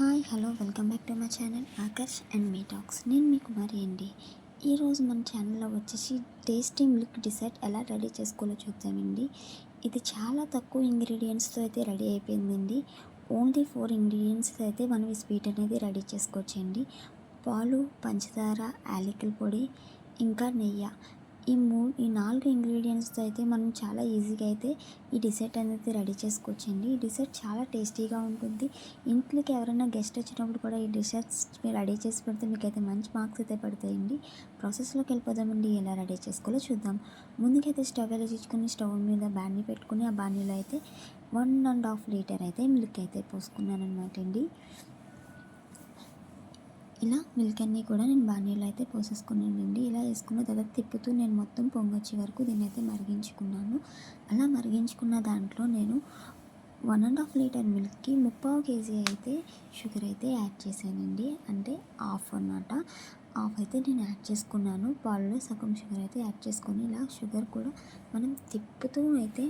Hi hello welcome back to my channel Aakarsh and me talks. నేను మీ కుమారి అండి. ఈరోజు మన ఛానల్లో వచ్చేసి టేస్టీ మిల్క్ డిసైడ్ ఎలా రెడీ చేసుకోవాలో చూద్దామండి. ఇది చాలా తక్కువ ఇంగ్రీడియంట్స్తో అయితే రెడీ అయిపోయిందండి. ఓన్లీ ఫోర్ ఇంగ్రీడియంట్స్ అయితే మనం ఈ స్వీట్ అనేది రెడీ చేసుకోవచ్చండి. పాలు పంచదార యాలకుల పొడి ఇంకా నెయ్యి. ఈ మూ ఈ నాలుగు ఇంగ్రీడియంట్స్తో అయితే మనం చాలా ఈజీగా అయితే ఈ డిసర్ట్ అనేది రెడీ చేసుకోవచ్చండి. ఈ డిసర్ట్ చాలా టేస్టీగా ఉంటుంది. ఇంట్లోకి ఎవరైనా గెస్ట్ వచ్చినప్పుడు కూడా ఈ డిసర్ట్స్ మీరు రెడీ చేసి పెడితే మీకు అయితే మంచి మార్క్స్ అయితే పడతాయండి. ప్రాసెస్లోకి వెళ్ళిపోదామండి. ఎలా రెడీ చేసుకోవాలో చూద్దాం. ముందుకైతే స్టవ్ వెలిగించుకొని స్టవ్ మీద బాణీ పెట్టుకుని ఆ బాణీలో అయితే వన్ అండ్ హాఫ్ లీటర్ అయితే మిల్క్ అయితే పోసుకున్నాను అనమాట అండి. ఇలా మిల్క్ అన్నీ కూడా నేను బాణీలో అయితే పోసేసుకున్నానండి. ఇలా వేసుకున్న తర్వాత తిప్పుతూ నేను మొత్తం పొంగొచ్చే వరకు దీన్ని అయితే మరిగించుకున్నాను. అలా మరిగించుకున్న దాంట్లో నేను వన్ అండ్ హాఫ్ లీటర్ మిల్క్కి ముప్పావు కేజీ అయితే షుగర్ అయితే యాడ్ చేశానండి. అంటే హాఫ్ అనమాట హాఫ్ అయితే నేను యాడ్ చేసుకున్నాను. పాలలో సగం షుగర్ అయితే యాడ్ చేసుకొని ఇలా షుగర్ కూడా మనం తిప్పుతూ అయితే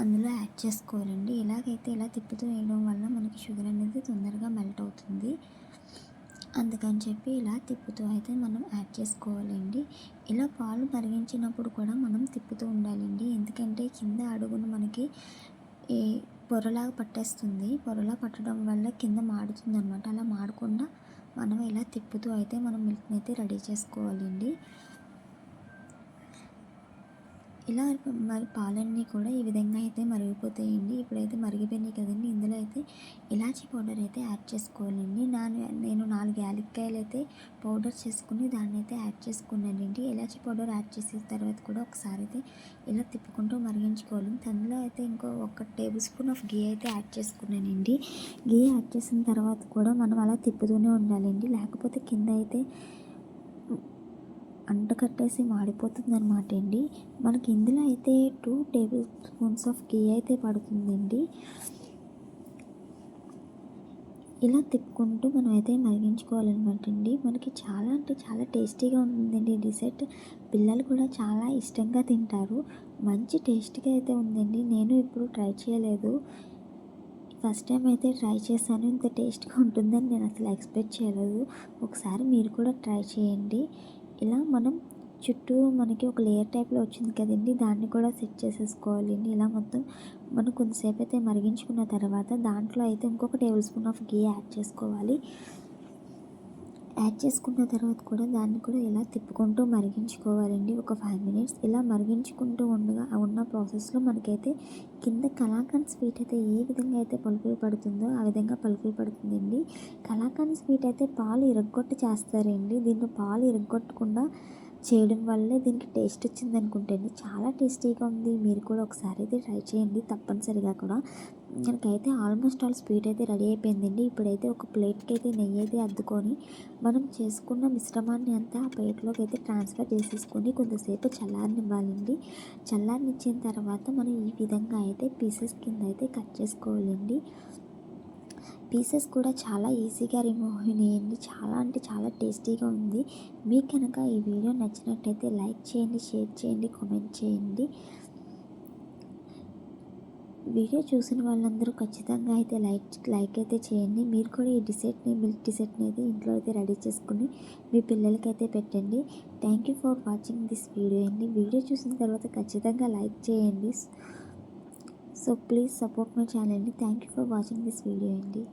అందులో యాడ్ చేసుకోవాలండి. ఇలాగైతే ఇలా తిప్పుతూ వేయడం వల్ల మనకి షుగర్ అనేది తొందరగా మెల్ట్ అవుతుంది. అందుకని చెప్పి ఇలా తిప్పుతూ అయితే మనం యాడ్ చేసుకోవాలండి. ఇలా పాలు మరిగించినప్పుడు కూడా మనం తిప్పుతూ ఉండాలండి. ఎందుకంటే కింద అడుగును మనకి ఈ పొరలాగా పట్టేస్తుంది. పొరలా పట్టడం వల్ల కింద మాడుతుంది అనమాట అలా మాడకుండా మనం ఇలా తిప్పుతూ అయితే మనం మిల్క్ని అయితే రెడీ చేసుకోవాలండి. ఇలా మరి పాలన్నీ కూడా ఈ విధంగా అయితే మరిగిపోతాయండి. ఇప్పుడైతే మరిగిపోయినాయి కదండి. ఇందులో అయితే ఇలాచీ పౌడర్ అయితే యాడ్ చేసుకోవాలండి. నాను నేను నాలుగు యాలక్కాయలు అయితే పౌడర్ చేసుకుని దాన్ని అయితే యాడ్ చేసుకున్నానండి. ఇలాచీ పౌడర్ యాడ్ చేసిన తర్వాత కూడా ఒకసారి అయితే ఇలా తిప్పుకుంటూ మరిగించుకోవాలి. దానిలో అయితే ఇంకో ఒక టేబుల్ స్పూన్ ఆఫ్ గీ అయితే యాడ్ చేసుకున్నానండి. గీ యాడ్ చేసిన తర్వాత కూడా మనం అలా తిప్పుతూనే ఉండాలండి. లేకపోతే కింద అయితే అంటకట్టేసి మాడిపోతుంది అనమాట అండి మనకి ఇందులో అయితే two tablespoons of ghee అయితే పడుతుందండి. ఇలా తిప్పుకుంటూ మనం అయితే మరిగించుకోవాలన్నమాట అండి మనకి చాలా అంటే చాలా టేస్టీగా ఉంటుందండి డిసర్ట్ పిల్లలు కూడా చాలా ఇష్టంగా తింటారు. మంచి టేస్ట్గా అయితే ఉందండి. నేను ఇప్పుడు ట్రై చేయలేదు. ఫస్ట్ టైం అయితే ట్రై చేశాను. ఇంత టేస్ట్గా ఉంటుందని నేను అసలు ఎక్స్పెక్ట్ చేయలేదు. ఒకసారి మీరు కూడా ట్రై చేయండి. ఇలా మనం చుట్టూ మనకి ఒక లేయర్ టైప్లో వచ్చింది కదండి దాన్ని కూడా సెట్ చేసేసుకోవాలండి ఇలా మొత్తం మనం కొంతసేపు అయితే మరిగించుకున్న తర్వాత దాంట్లో అయితే ఇంకొక tablespoon of ghee add చేసుకోవాలి. యాడ్ చేసుకున్న తర్వాత కూడా దాన్ని కూడా ఇలా తిప్పుకుంటూ మరిగించుకోవాలండి. ఒక ఫైవ్ మినిట్స్ ఇలా మరిగించుకుంటూ ఉండగా ఉన్న ప్రాసెస్లో మనకైతే కింద కలాకండ్ స్వీట్ అయితే ఏ విధంగా అయితే పలుకులు పడుతుందో ఆ విధంగా పలుకులు పడుతుందండి. కలాకండ్ స్వీట్ అయితే పాలు ఇరగ్గొట్టి చేస్తారండి. దీంట్లో పాలు ఇరగ్గొట్టకుండా చేయడం వల్లే దీనికి టేస్ట్ వచ్చింది అనుకుంటండి చాలా టేస్టీగా ఉంది. మీరు కూడా ఒకసారి అయితే ట్రై చేయండి. తప్పనిసరిగా కూడా. మనకైతే ఆల్మోస్ట్ ఆల్ స్వీట్ అయితే రెడీ అయిపోయిందండి. ఇప్పుడైతే ఒక ప్లేట్కి అయితే నెయ్యి అయితే అద్దుకొని మనం చేసుకున్న మిశ్రమాన్ని అంతా ఆ ప్లేట్లోకి అయితే ట్రాన్స్ఫర్ చేసేసుకొని కొంతసేపు చల్లారనివ్వాలండి. చల్లారనిచ్చిన తర్వాత మనం ఈ విధంగా అయితే పీసెస్ కింద అయితే కట్ చేసుకోవాలండి. పీసెస్ కూడా చాలా ఈజీగా రిమూవ్ అయినాయండి. చాలా అంటే చాలా టేస్టీగా ఉంది. మీకు కనుక ఈ వీడియో నచ్చినట్టయితే లైక్ చేయండి షేర్ చేయండి కామెంట్ చేయండి. వీడియో చూసిన వాళ్ళందరూ ఖచ్చితంగా అయితే లైక్ లైక్ అయితే చేయండి. మీరు కూడా ఈ డిసెట్ని మిల్క్ డిసెట్ని అయితే ఇంట్లో అయితే రెడీ చేసుకుని మీ పిల్లలకి అయితే పెట్టండి. Thank you for watching this video అండి. వీడియో చూసిన తర్వాత ఖచ్చితంగా లైక్ చేయండి. So please support my channel అండి. Thank you for watching this video అండి.